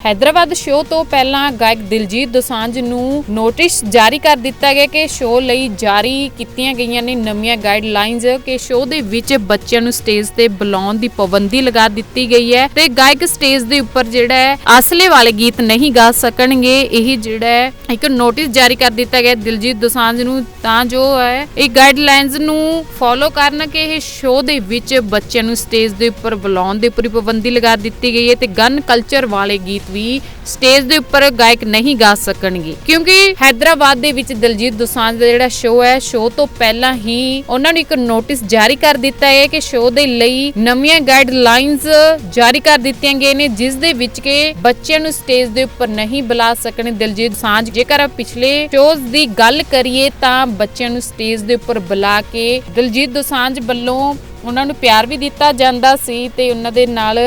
Hyderabad show ਤੋਂ ਪਹਿਲਾਂ ਗਾਇਕ ਦਿਲਜੀਤ ਦੋਸਾਂਝ ਨੂੰ ਨੋਟਿਸ ਜਾਰੀ ਕਰ ਦਿੱਤਾ ਗਿਆ ਕਿ ਸ਼ੋਅ ਲਈ ਜਾਰੀ ਕੀਤੀਆਂ ਗਈਆਂ ਨੇ ਨਵੀਆਂ ਗਾਈਡਲਾਈਨਸ ਕਿ ਸ਼ੋਅ ਦੇ ਵਿੱਚ ਬੱਚਿਆਂ ਨੂੰ ਸਟੇਜ ਤੇ ਬੁਲਾਉਣ ਦੀ ਪਾਬੰਦੀ ਲਗਾ ਦਿੱਤੀ ਗਈ ਹੈ ਤੇ ਗਾਇਕ ਸਟੇਜ ਦੇ ਉੱਪਰ ਜਿਹੜਾ ਹੈ ਅਸਲੇ ਵਾਲੇ ਗੀਤ ਨਹੀਂ ਗਾ ਸਕਣਗੇ। ਇਹ ਜਿਹੜਾ ਹੈ ਇੱਕ ਨੋਟਿਸ ਜਾਰੀ ਕਰ ਦਿੱਤਾ ਗਿਆ ਦਿਲਜੀਤ ਦੋਸਾਂਝ ਨੂੰ। ਤਾਂ ਜੋ ਹੈ, ਇਹ ਗਾਈਡਲਾਈਨਸ ਨੂੰ ਫੋਲੋ ਕਰਨ ਕਿ ਇਹ ਸ਼ੋਅ ਦੇ ਵਿੱਚ ਬੱਚਿਆਂ ਨੂੰ ਸਟੇਜ ਦੇ ਉੱਪਰ ਬੁਲਾਉਣ ਦੇ ਉੱਪਰ ਪਾਬੰਦੀ ਲਗਾ ਦਿੱਤੀ ਗਈ ਹੈ ਤੇ ਗਨ ਕਲਚਰ ਵਾਲੇ ਗੀਤ ਵੀ ਸਟੇਜ ਦੇ ਉੱਪਰ ਗਾਇਕ ਨਹੀਂ ਗਾ ਸਕਣਗੇ। ਕਿਉਂਕਿ ਹੈਦਰਾਬਾਦ ਦੇ ਵਿੱਚ ਦਿਲਜੀਤ ਦੋਸਾਂਝ ਦਾ ਜਿਹੜਾ ਸ਼ੋਅ ਹੈ ਸ਼ੋਅ ਤੋਂ ਪਹਿਲਾਂ ਹੀ ਉਹਨਾਂ ਨੂੰ ਇੱਕ ਨੋਟਿਸ ਜਾਰੀ ਕਰ ਦਿੱਤਾ ਹੈ ਕਿ ਸ਼ੋਅ ਦੇ ਲਈ ਨਵੀਆਂ ਗਾਈਡਲਾਈਨਸ ਜਾਰੀ ਕਰ ਦਿੱਤੀਆਂ ਗਏ ਨੇ, ਜਿਸ ਦੇ ਵਿੱਚ ਕਿ ਬੱਚਿਆਂ ਨੂੰ ਸਟੇਜ ਦੇ ਉੱਪਰ ਨਹੀਂ ਬੁਲਾ ਸਕਣ। ਦਿਲਜੀਤ ਸਾਂਝ ਜੇਕਰ ਪਿਛਲੇ ਸ਼ੋਜ਼ ਦੀ ਗੱਲ ਕਰੀਏ ਤਾਂ ਬੱਚਿਆਂ ਨੂੰ ਸਟੇਜ ਦੇ ਉੱਪਰ ਬੁਲਾ ਕੇ ਦਿਲਜੀਤ ਦੋਸਾਂਝ ਵੱਲੋਂ ਉਹਨਾਂ ਨੂੰ ਪਿਆਰ ਵੀ ਦਿੱਤਾ ਜਾਂਦਾ ਸੀ ਤੇ ਉਹਨਾਂ ਦੇ ਨਾਲ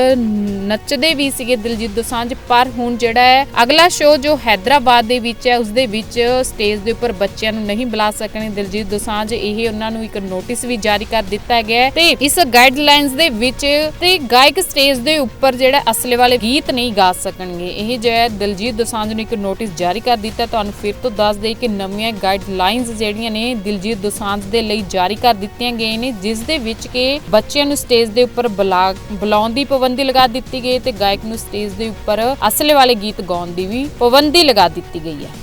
ਨੱਚਦੇ ਵੀ ਸੀਗੇ ਦਿਲਜੀਤ ਦੋਸਾਂਝ, ਪਰ ਹੁਣ ਜਿਹੜਾ ਹੈ, ਅਗਲਾ ਸ਼ੋਅ ਜੋ ਹੈਦਰਾਬਾਦ ਦੇ ਵਿੱਚ ਹੈ ਉਸ ਦੇ ਵਿੱਚ ਸਟੇਜ ਦੇ ਉੱਪਰ ਬੱਚਿਆਂ ਨੂੰ ਨਹੀਂ ਬੁਲਾ ਸਕਣੇ ਦਿਲਜੀਤ ਦੋਸਾਂਝ, ਇਹ ਉਹਨਾਂ ਨੂੰ ਇੱਕ ਨੋਟਿਸ ਵੀ ਜਾਰੀ ਕਰ ਦਿੱਤਾ ਗਿਆ ਤੇ ਇਸ ਗਾਈਡਲਾਈਨਸ ਦੇ ਵਿੱਚ ਤੇ ਗਾਇਕ ਸਟੇਜ ਦੇ ਉੱਪਰ ਜਿਹੜਾ ਅਸਲੇ ਵਾਲੇ ਗੀਤ ਨਹੀਂ ਗਾ ਸਕਣਗੇ, ਇਹ ਜੋ ਹੈ, ਦਿਲਜੀਤ ਦੋਸਾਂਝ ਨੂੰ ਇੱਕ ਨੋਟਿਸ ਜਾਰੀ ਕਰ ਦਿੱਤਾ। ਤੁਹਾਨੂੰ ਫਿਰ ਤੋਂ ਦੱਸ ਦੇਈ ਕਿ ਨਵੀਆਂ ਗਾਈਡਲਾਈਨਸ ਜਿਹੜੀਆਂ ਨੇ, ਦਿਲਜੀਤ ਦੋਸਾਂਝ ਦੇ ਲਈ ਜਾਰੀ ਕਰ ਦਿੱਤੀਆਂ ਗਈਆਂ ਨੇ, ਜਿਸ ਦੇ ਵਿੱਚ ਕਿ ਬੱਚਿਆਂ ਨੂੰ ਸਟੇਜ ਦੇ ਉੱਪਰ ਬੁਲਾ ਬੁਲਾਉਣ ਦੀ ਪਾਬੰਦੀ ਲਗਾ ਦਿੱਤੀ ਗਈ ਤੇ ਗਾਇਕ ਨੂੰ ਸਟੇਜ ਦੇ ਉੱਪਰ ਅਸਲੇ ਵਾਲੇ ਗੀਤ ਗਾਉਣ ਦੀ ਵੀ ਪਾਬੰਦੀ ਲਗਾ ਦਿੱਤੀ ਗਈ ਹੈ।